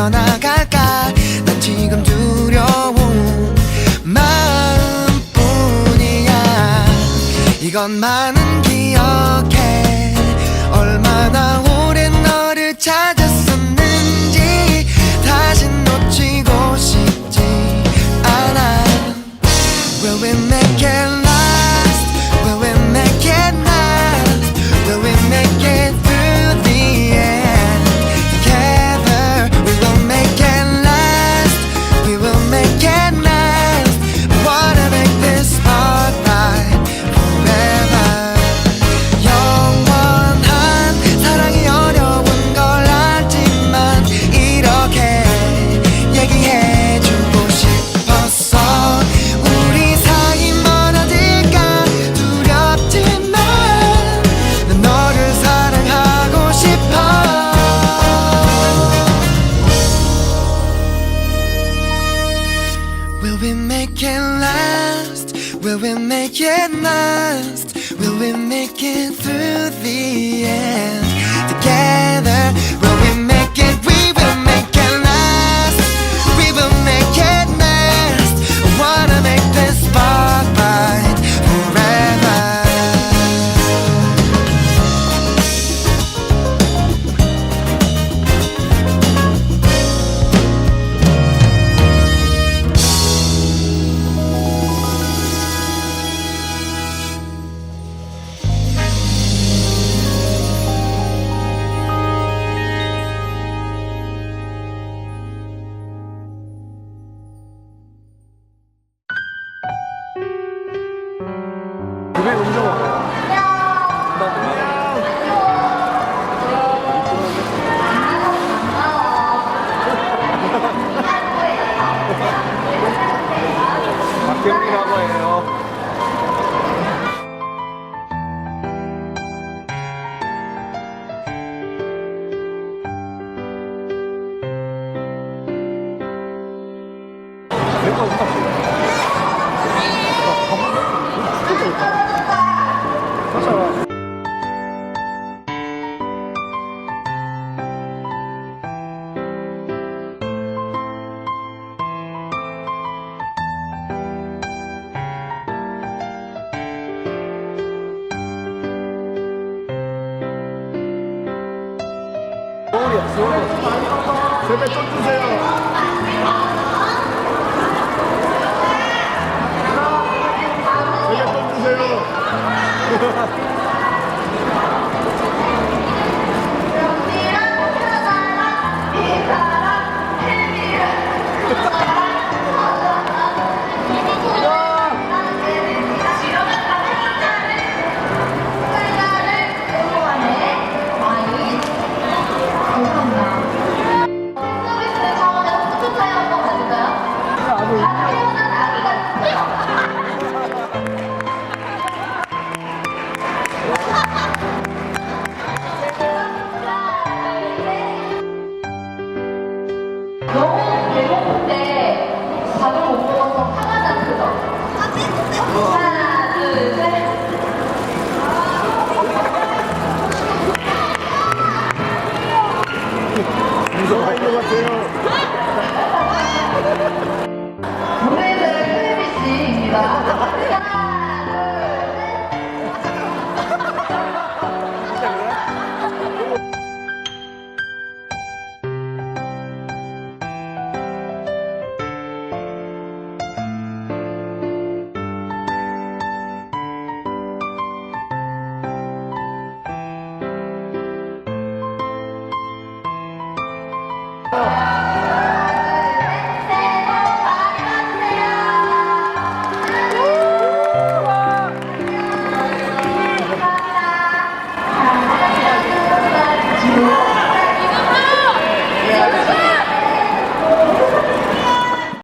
떠나갈까? 난 지금 두려운 마음뿐이야. 이것만은 Will we make it last? Will we make it last? Will we make it through the end? 그게 음정 먹어요. 박경리라고 해요. 서울이야, 서울. 제발 좀 주세요. 하나 둘 셋 무서워할 것 같아요. 아,